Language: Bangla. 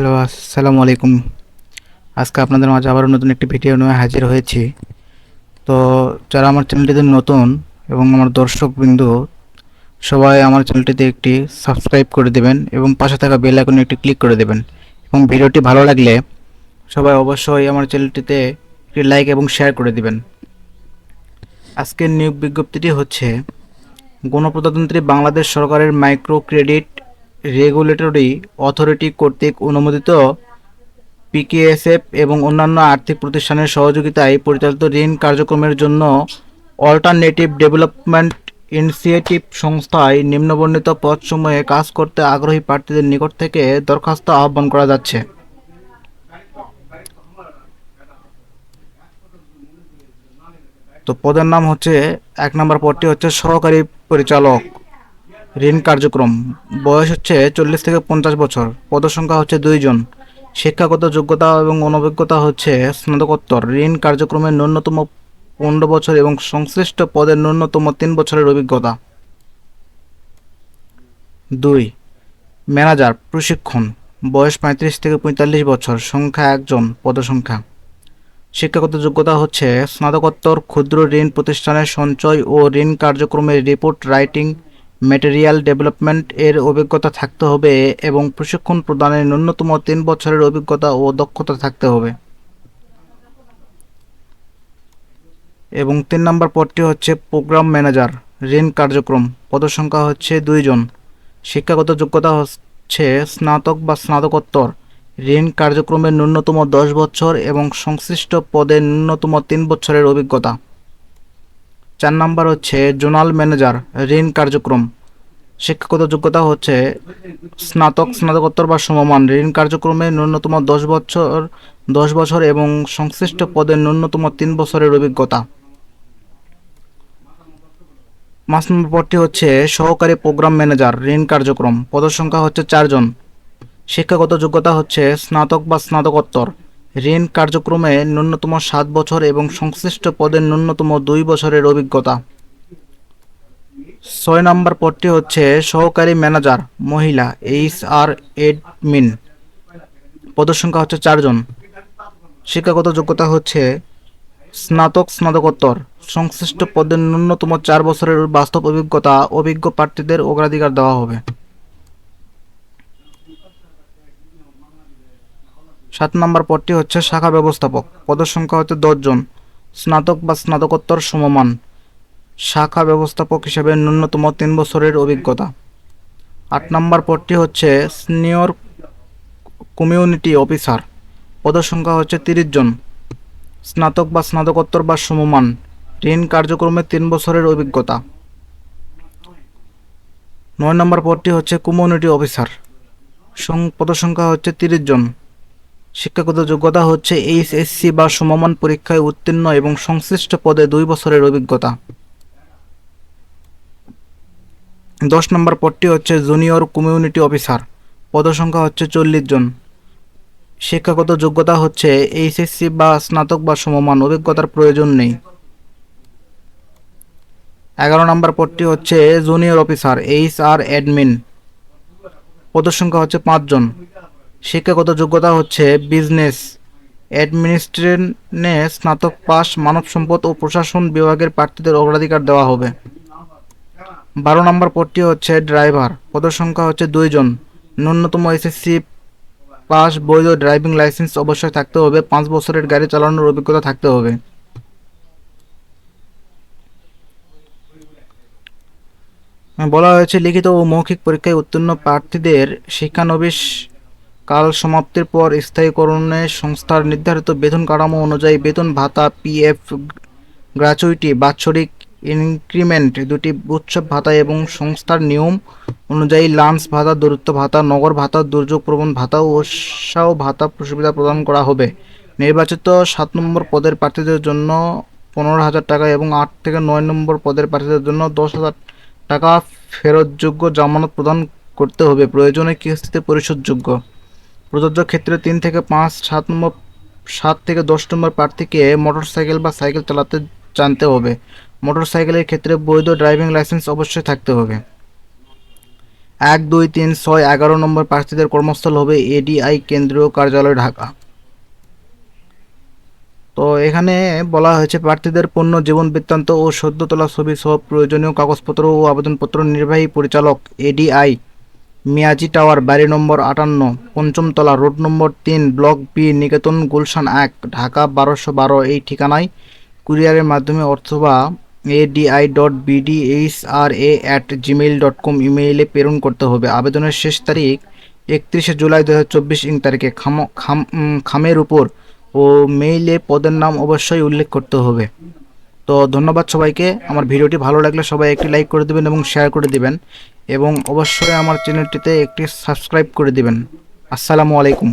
হ্যালো আসসালামু আলাইকুম আজকে আপনাদের মাঝে আবারও নতুন একটি ভিডিও নিয়ে হাজির হয়েছি। তো যারা আমার চ্যানেলটিতে নতুন এবং আমার দর্শকবৃন্দু, সবাই আমার চ্যানেলটিতে একটি সাবস্ক্রাইব করে দেবেন এবং পাশে থাকা বেল আইকনে একটি ক্লিক করে দেবেন। এবং ভিডিওটি ভালো লাগলে সবাই অবশ্যই আমার চ্যানেলটিতে একটি লাইক এবং শেয়ার করে দেবেন। আজকের নিয়োগ বিজ্ঞপ্তিটি হচ্ছে, গণপ্রজাতন্ত্রী বাংলাদেশ সরকারের মাইক্রো ক্রেডিট রেগুলেটরি অথরিটি কর্তৃক অনুমোদিত পিকেএসএফ এবং অন্যান্য আর্থিক প্রতিষ্ঠানের সহযোগিতায় পরিচালিত ঋণ কার্যক্রমের জন্য অল্টারনেটিভ ডেভেলপমেন্ট ইনিশিয়েটিভ সংস্থায় নিম্নবর্ণিত পদসমূহে কাজ করতে আগ্রহী প্রার্থীদের নিকট থেকে দরখাস্ত আহ্বান করা যাচ্ছে। তো পদের নাম হচ্ছে, এক নম্বর পদটি হচ্ছে সহকারী পরিচালক। ঋণ কার্যক্রম। বয়স হচ্ছে চল্লিশ থেকে পঞ্চাশ বছর। পদসংখ্যা হচ্ছে দুইজন শিক্ষাগত যোগ্যতা এবং অনভিজ্ঞতা হচ্ছে স্নাতকোত্তর। ঋণ কার্যক্রমের ন্যূনতম পনেরো বছর এবং সংশ্লিষ্ট পদের ন্যূনতম তিন বছরের অভিজ্ঞতা। দুই, ম্যানেজার, প্রশিক্ষণ। বয়স পঁয়ত্রিশ থেকে পঁয়তাল্লিশ বছর। সংখ্যা একজন, পদসংখ্যা। শিক্ষাগত যোগ্যতা হচ্ছে স্নাতকোত্তর, ক্ষুদ্র ঋণ প্রতিষ্ঠানের সঞ্চয় ও ঋণ কার্যক্রমের রিপোর্ট রাইটিং ম্যাটেরিয়াল ডেভেলপমেন্ট এর অভিজ্ঞতা থাকতে হবে এবং প্রশিক্ষণ প্রদানের ন্যূনতম তিন বছরের অভিজ্ঞতা ও দক্ষতা থাকতে হবে। এবং তিন নম্বর পদটি হচ্ছে প্রোগ্রাম ম্যানেজার, ঋণ কার্যক্রম। পদসংখ্যা হচ্ছে দুইজন শিক্ষাগত যোগ্যতা হচ্ছে স্নাতক বা স্নাতকোত্তর। ঋণ কার্যক্রমের ন্যূনতম দশ বছর এবং সংশ্লিষ্ট পদে ন্যূনতম তিন বছরের অভিজ্ঞতা। চার নাম্বার হচ্ছে জোনাল ম্যানেজার, ঋণ কার্যক্রম। শিক্ষাগত যোগ্যতা হচ্ছে স্নাতক, স্নাতকোত্তর বা সমমান। ঋণ কার্যক্রমে ন্যূনতম দশ বছর দশ বছর এবং সংশ্লিষ্ট পদের ন্যূনতম তিন বছরের অভিজ্ঞতা। মাস নম্বর পদটি হচ্ছে সহকারী প্রোগ্রাম ম্যানেজার, ঋণ কার্যক্রম। পদসংখ্যা হচ্ছে চারজন। শিক্ষাগত যোগ্যতা হচ্ছে স্নাতক বা স্নাতকোত্তর। ঋণ কার্যক্রমে ন্যূনতম সাত বছর এবং সংশ্লিষ্ট পদের ন্যূনতম দুই বছরের অভিজ্ঞতা। ছয় নম্বর পদটি হচ্ছে সহকারী ম্যানেজার, মহিলা, এইচ আর এডমিন। পদসংখ্যা হচ্ছে চারজন শিক্ষাগত যোগ্যতা হচ্ছে স্নাতক স্নাতকোত্তর। সংশ্লিষ্ট পদের ন্যূনতম চার বছরের বাস্তব অভিজ্ঞতা, অভিজ্ঞ প্রার্থীদের অগ্রাধিকার দেওয়া হবে। সাত নম্বর পদটি হচ্ছে শাখা ব্যবস্থাপক। পদের সংখ্যা হচ্ছে দশজন স্নাতক বা স্নাতকোত্তর সমমান। শাখা ব্যবস্থাপক হিসেবে ন্যূনতম তিন বছরের অভিজ্ঞতা। আট নম্বর পদটি হচ্ছে সিনিয়র কমিউনিটি অফিসার। পদের সংখ্যা হচ্ছে তিরিশ জন। স্নাতক বা স্নাতকোত্তর বা সমমান। ঋণ কার্যক্রমে তিন বছরের অভিজ্ঞতা। নয় নম্বর পদটি হচ্ছে কমিউনিটি অফিসার। পদসংখ্যা হচ্ছে তিরিশ জন। শিক্ষাগত যোগ্যতা হচ্ছে এইচএসসি বা সমমান পরীক্ষায় উত্তীর্ণ এবং সংশ্লিষ্ট পদে দুই বছরের অভিজ্ঞতা। দশ নম্বর পদটি হচ্ছে জুনিয়র কমিউনিটি অফিসার। পদসংখ্যা হচ্ছে চল্লিশ জন। শিক্ষাগত যোগ্যতা হচ্ছে এইচএসসি বা স্নাতক বা সমমান, অভিজ্ঞতার প্রয়োজন নেই। এগারো নম্বর পদটি হচ্ছে junior officer, H R admin. পদসংখ্যা হচ্ছে পাঁচজন শিক্ষাগত যোগ্যতা হচ্ছে বিজনেস অ্যাডমিনিস্ট্রেশনে স্নাতক পাস মানব সম্পদ ও প্রশাসন বিভাগের প্রার্থীদের অগ্রাধিকার দেওয়া হবে। বারো নম্বর পদটি হচ্ছে ড্রাইভার। পদের সংখ্যা হচ্ছে দুইজন ন্যূনতম এসএসসি পাস বৈধ ড্রাইভিং লাইসেন্স অবশ্যই থাকতে হবে। পাঁচ বছরের গাড়ি চালানোর অভিজ্ঞতা থাকতে হবে। বলা হয়েছে, লিখিত ও মৌখিক পরীক্ষায় উত্তীর্ণ প্রার্থীদের শিক্ষানবিশ কাল সমাপ্তির পর স্থায়ীকরণে সংস্থার নির্ধারিত বেতন কাঠামো অনুযায়ী বেতন ভাতা পিএফ গ্র্যাচুইটি বাৎসরিক ইনক্রিমেন্ট দুটি উৎসব ভাতা এবং সংস্থার নিয়ম অনুযায়ী লাঞ্চ ভাতা, দূরত্ব ভাতা, নগর ভাতা, দুর্যোগ প্রবণ ভাতা ও উৎসাহ ভাতা সুবিধা প্রদান করা হবে। নির্বাচিত সাত নম্বর পদের প্রার্থীদের জন্য পনেরো হাজার টাকা এবং আট থেকে নয় নম্বর পদের প্রার্থীদের জন্য দশ হাজার টাকা ফেরতযোগ্য জামানত প্রদান করতে হবে। প্রয়োজনে কিস্তিতে পরিশোধযোগ্য। প্রযোজ্য ক্ষেত্রে তিন থেকে পাঁচ, সাত নম্বর, সাত থেকে দশ নম্বর প্রার্থীকে মোটরসাইকেল বা সাইকেল চালাতে জানতে হবে। মোটরসাইকেলের ক্ষেত্রে বৈধ ড্রাইভিং লাইসেন্স অবশ্যই থাকতে হবে। এক, দুই, তিন, ছয়, এগারো নম্বর প্রার্থীদের কর্মস্থল হবে এডিআই কেন্দ্রীয় কার্যালয়, ঢাকা। তো এখানে বলা হয়েছে, প্রার্থীদের পণ্য, জীবন বৃত্তান্ত ও সদ্য তোলা ছবি সহ প্রয়োজনীয় কাগজপত্র ও আবেদনপত্র নির্বাহী পরিচালক এডিআই মিয়াজি টাওয়ার বাড়ি নম্বর আটান্ন, পঞ্চমতলা রোড নম্বর তিন, ব্লক বি, নিকেতন, গুলশান এক, ঢাকা বারোশো বারো। এই ঠিকানায় কুরিয়ারের মাধ্যমে অথবা ADI dot BDH R A at Gmail dot com ইমেইলে প্রেরণ করতে হবে। আবেদনের শেষ তারিখ একত্রিশে জুলাই দু হাজার চব্বিশ ইং তারিখে। খাম খাম খামের উপর ও মেইলে পদের নাম অবশ্যই উল্লেখ করতে হবে। তো ধন্যবাদ সবাইকে। আমার ভিডিওটি ভালো লাগলে সবাই একটি লাইক করে দেবেন এবং শেয়ার করে দিবেন। এবং অবশ্যই আমার চ্যানেলটিতে একটি সাবস্ক্রাইব করে দিবেন। আসসালামু আলাইকুম।